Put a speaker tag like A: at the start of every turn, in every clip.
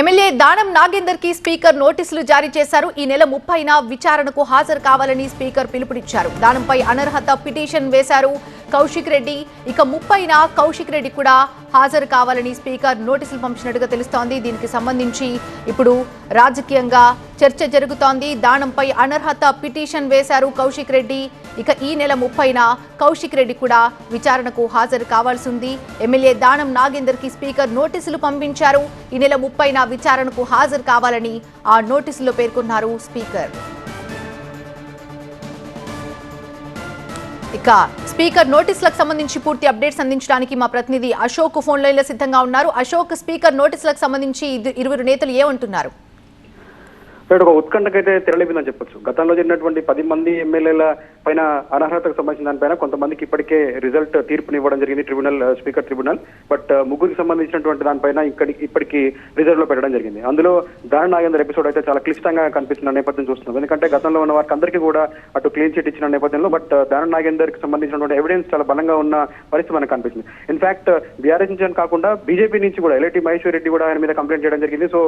A: MLA దానం నాగేందర్కి speaker నోటీసులు జారీ చేశారు. ఈ నెల ముప్పైన విచారణకు హాజరు కావాలని స్పీకర్ పిలుపునిచ్చారు. దానంపై అనర్హత పిటిషన్ వేశారు. కౌశిక్ రెడ్డి. ఇక ముప్పైన కౌశిక్ రెడ్డి కూడా హాజరు కావాలని స్పీకర్ నోటీసులు పంపినట్టుగా తెలుస్తోంది. దీనికి సంబంధించి ఇప్పుడు రాజకీయంగా చర్చ జరుగుతోంది. దానంపై అనర్హత పిటిషన్ వేశారు కౌశిక్ రెడ్డి. ఇక ఈ నెల ముప్పైన కౌశిక్ రెడ్డి కూడా విచారణకు హాజరు కావాల్సి ఉంది. ఎమ్మెల్యే దానం నాగేందర్కి స్పీకర్ నోటీసులు పంపించారు. ఈ నెల ముప్పైన విచారణకు హాజరు కావాలని ఆ నోటీసులో పేర్కొన్నారు స్పీకర్. ఇక స్పీకర్ నోటీసులకు సంబంధించి పూర్తి అప్డేట్స్ అందించడానికి మా ప్రతినిధి అశోక్ ఫోన్ లైన్లో సిద్ధంగా ఉన్నారు. అశోక్ స్పీకర్ నోటీసులకు సంబంధించి ఇద్దు- ఇరువురు నేతలు ఏమంటున్నారు?
B: ఇక్కడ ఒక ఉత్కంఠకైతే తెరలేపిందని చెప్పొచ్చు. గతంలో జరిగినటువంటి పది మంది ఎమ్మెల్యేల పైన అనర్హతకు సంబంధించిన దానిపైన కొంతమందికి ఇప్పటికే రిజల్ట్ తీర్పుని ఇవ్వడం జరిగింది ట్రిబ్యునల్ స్పీకర్ ట్రిబ్యునల్. బట్ ముగ్గురికి సంబంధించినటువంటి దానిపైన ఇక్కడ ఇప్పటికి రిజల్ట్లో పెట్టడం జరిగింది. అందులో దారుణ నాగేంద్ర ఎపిసోడ్ అయితే చాలా క్లిష్టంగా కనిపిస్తున్న నేపథ్యం చూస్తున్నాం. ఎందుకంటే గతంలో ఉన్న వారికి అందరికీ కూడా అటు క్లీన్ చిట్ ఇచ్చిన నేపథ్యంలో బట్ దారుణ నాగేందర్కి సంబంధించినటువంటి ఎవిడెన్స్ చాలా బలంగా ఉన్న పరిస్థితి మనకు కనిపిస్తుంది. ఇన్ఫాక్ట్ బీఆర్ఎస్ నుంచి అని కాకుండా బీజేపీ నుంచి కూడా ఎల్ఐటి మహేశ్వర్ రెడ్డి కూడా ఆయన మీద కంప్లైంట్ చేయడం జరిగింది. సో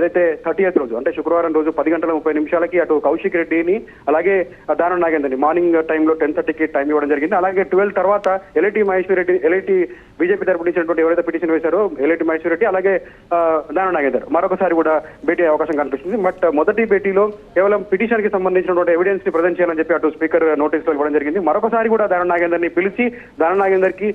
B: ఏదైతే థర్టీ రోజు అంటే శుక్రవారం రోజు పది గంటల ముప్పై నిమిషాలకి అటు కౌశిక్ రెడ్డిని అలాగే దానం నాగేందర్ని. మార్నింగ్ టైంలో టెన్ థర్టీకి టైం ఇవ్వడం జరిగింది. అలాగే ట్వెల్వ్ తర్వాత LIT Maheshwar Reddy LIT BJP తరపు ఇచ్చినటువంటి ఎవరైతే పిటిషన్ వేశారో ఎల్ఐటి మహేశ్వర్ రెడ్డి అలాగే దాన నాగేందర్ మరొకసారి కూడా భేటీ అవకాశం కనిపిస్తుంది బట్ మొదటి భేటీలో కేవలం పిటిషన్కి సంబంధించినటువంటి ఎవిడెన్స్ని ప్రజెంట్ చేయాలని చెప్పి అటు స్పీకర్ నోటీసులు ఇవ్వడం జరిగింది. మరొకసారి కూడా దాన నాగేందర్ని పిలిచి దాన నాగేందర్కి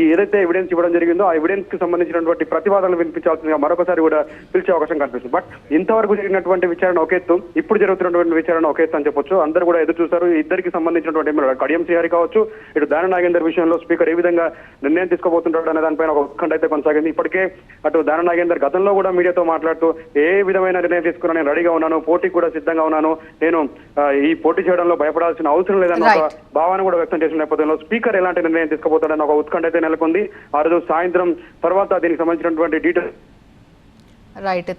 B: ఈ ఏదైతే ఎవిడెన్స్ ఇవ్వడం జరిగిందో ఆ ఎవిడెన్స్కి సంబంధించినటువంటి ప్రతివాదనలు వినిపించాల్సిందిగా మరొకసారి కూడా పిలిచే అవకాశం కనిపిస్తుంది బట్ ఇంతవరకు జరిగినటువంటి విచారణ ఒక ఎత్తు ఇప్పుడు జరుగుతున్నటువంటి విచారణ ఒక ఎత్తు అని చెప్పొచ్చు. అందరూ కూడా ఎదురు చూస్తారు. ఇద్దరికి సంబంధించినటువంటి కడియం శ్రీహరి కావచ్చు ఇటు దాన నాగేందర్ విషయంలో స్పీకర్ ఏ విధంగా నిర్ణయం తీసుకోబోతుంటాడు అనే దానిపైన ఒక ఉత్కంఠ అయితే కొనసాగింది. ఇప్పటికే అటు దాన నాగేందర్ గతంలో కూడా మీడియాతో మాట్లాడుతూ ఏ విధమైన నిర్ణయం తీసుకున్నా నేను రెడీగా ఉన్నాను పోటీకి కూడా సిద్ధంగా ఉన్నాను నేను ఈ పోటీ చేయడంలో భయపడాల్సిన అవసరం లేదన్న ఒక
A: Right.
B: భావన కూడా వ్యక్తం చేసిన నేపథ్యంలో స్పీకర్ ఎలాంటి నిర్ణయం తీసుకోబోతాడన్న ఒక ఉత్కంఠ అయితే నెలకొంది. ఆ రోజు సాయంత్రం తర్వాత దీనికి సంబంధించినటువంటి డీటెయిల్స్
A: రైట్